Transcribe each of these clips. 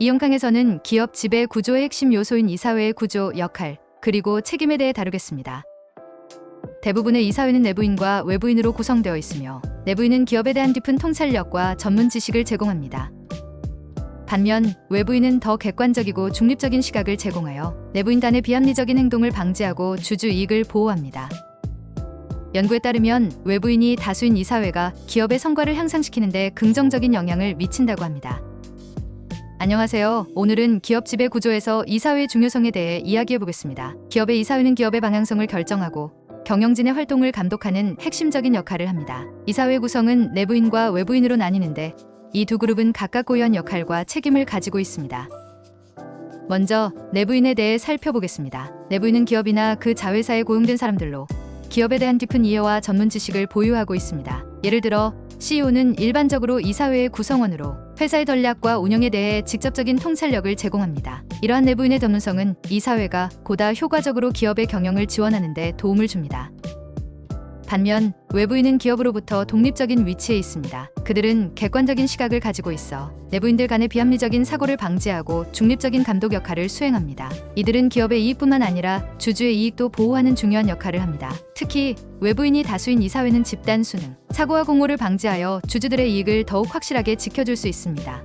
이 영상에서는 기업 지배 구조의 핵심 요소인 이사회의 구조, 역할, 그리고 책임에 대해 다루겠습니다. 대부분의 이사회는 내부인과 외부인으로 구성되어 있으며 내부인은 기업에 대한 깊은 통찰력과 전문 지식을 제공합니다. 반면 외부인은 더 객관적이고 중립적인 시각을 제공하여 내부인단의 비합리적인 행동을 방지하고 주주 이익을 보호합니다. 연구에 따르면 외부인이 다수인 이사회가 기업의 성과를 향상시키는데 긍정적인 영향을 미친다고 합니다. 안녕하세요. 오늘은 기업 지배 구조에서 이사회의 중요성에 대해 이야기해 보겠습니다. 기업의 이사회는 기업의 방향성을 결정하고 경영진의 활동을 감독하는 핵심적인 역할을 합니다. 이사회 구성은 내부인과 외부인으로 나뉘는데 이 두 그룹은 각각 고유한 역할과 책임을 가지고 있습니다. 먼저 내부인에 대해 살펴보겠습니다. 내부인은 기업이나 그 자회사에 고용된 사람들로 기업에 대한 깊은 이해와 전문 지식을 보유하고 있습니다. 예를 들어 CEO는 일반적으로 이사회의 구성원으로 회사의 전략과 운영에 대해 직접적인 통찰력을 제공합니다. 이러한 내부인의 전문성은 이사회가 보다 효과적으로 기업의 경영을 지원하는 데 도움을 줍니다. 반면 외부인은 기업으로부터 독립적인 위치에 있습니다. 그들은 객관적인 시각을 가지고 있어 내부인들 간의 비합리적인 사고를 방지하고 중립적인 감독 역할을 수행합니다. 이들은 기업의 이익뿐만 아니라 주주의 이익도 보호하는 중요한 역할을 합니다. 특히 외부인이 다수인 이사회는 집단 수능, 사고와 공모를 방지하여 주주들의 이익을 더욱 확실하게 지켜줄 수 있습니다.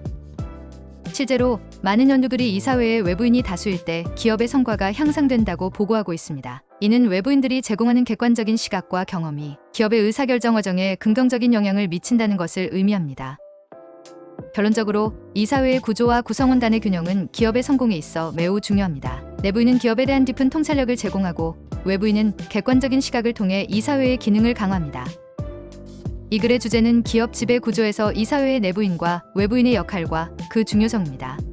실제로 많은 연구들이 이사회에 외부인이 다수일 때 기업의 성과가 향상된다고 보고하고 있습니다. 이는 외부인들이 제공하는 객관적인 시각과 경험이 기업의 의사결정 과정에 긍정적인 영향을 미친다는 것을 의미합니다. 결론적으로 이사회의 구조와 구성원단의 균형은 기업의 성공에 있어 매우 중요합니다. 내부인은 기업에 대한 깊은 통찰력을 제공하고 외부인은 객관적인 시각을 통해 이사회의 기능을 강화합니다. 이 글의 주제는 기업 지배 구조에서 이 사회의 내부인과 외부인의 역할과 그 중요성입니다.